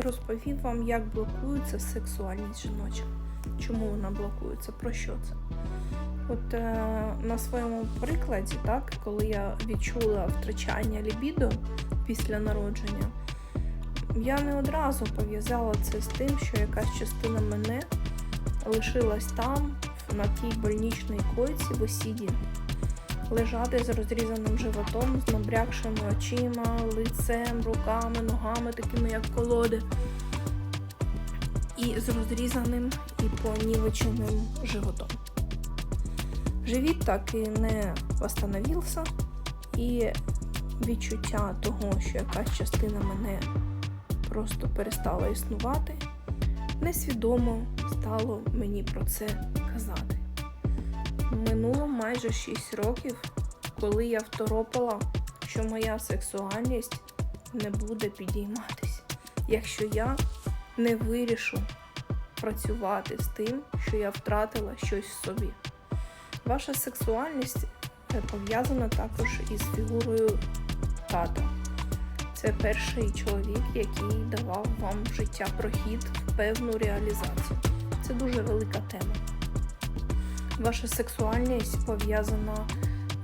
розповів вам, як блокується сексуальність жіноча. Чому вона блокується? Про що це? От е, на своєму прикладі, так, коли я відчула втрачання лібідо після народження, я не одразу пов'язала це з тим, що якась частина мене лишилась там, на тій больничній койці в осіді, лежати з розрізаним животом, з набрякшими очима, лицем, руками, ногами, такими як колоди, і з розрізаним і понівеченим животом. Живіт так і не восстановився, і відчуття того, що якась частина мене просто перестала існувати, несвідомо стало мені про це казати. Минуло майже 6 років, коли я второпала, що моя сексуальність не буде підійматись, якщо я не вирішу працювати з тим, що я втратила щось в собі. Ваша сексуальність е, пов'язана також із фігурою тата. Це перший чоловік, який давав вам життя прохід в певну реалізацію. Це дуже велика тема. Ваша сексуальність пов'язана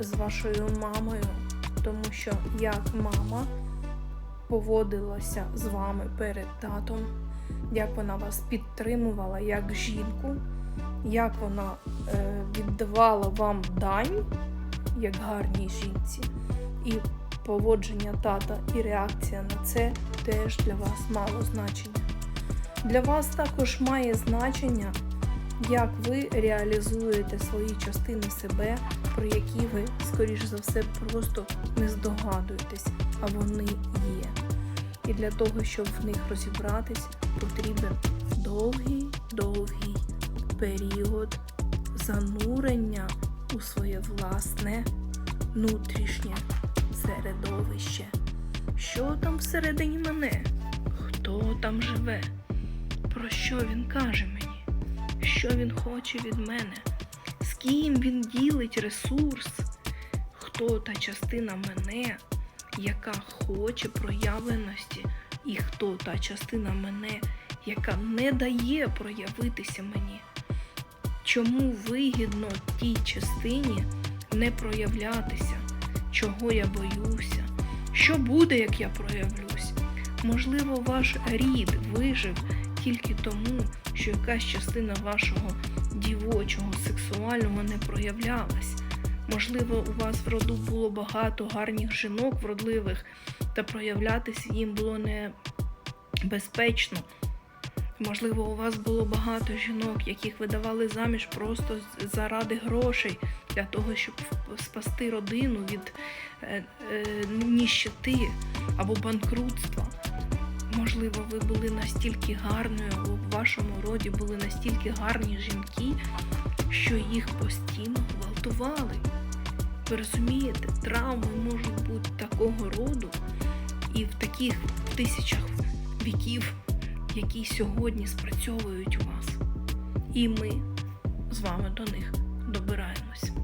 з вашою мамою, тому що як мама поводилася з вами перед татом, як вона вас підтримувала як жінку, як вона е, віддавала вам дань як гарній жінці, і поводження тата і реакція на це теж для вас мало значення. Для вас також має значення, як ви реалізуєте свої частини себе, про які ви, скоріш за все, просто не здогадуєтесь, а вони є. І для того, щоб в них розібратись, потрібен довгий, довгий період занурення у своє власне внутрішнє середовище. Що там всередині мене? Хто там живе? Про що він каже мені? Що він хоче від мене? З ким він ділить ресурс? Хто та частина мене, яка хоче проявленості, і хто та частина мене, яка не дає проявитися мені? Чому вигідно тій частині не проявлятися? Чого я боюся? Що буде, як я проявлюсь? Можливо, ваш рід вижив тільки тому, що якась частина вашого дівочого, сексуального не проявлялась. Можливо, у вас в роду було багато гарних жінок вродливих, та проявлятися їм було небезпечно. Можливо, у вас було багато жінок, яких видавали заміж просто заради грошей, для того, щоб спасти родину від е, е, ніщити або банкрутства. Можливо, ви були настільки гарною, в вашому роді були настільки гарні жінки, що їх постійно гвалтували. Ви розумієте, травми можуть бути такого роду і в таких тисячах віків, які сьогодні спрацьовують у вас. І ми з вами до них добираємось.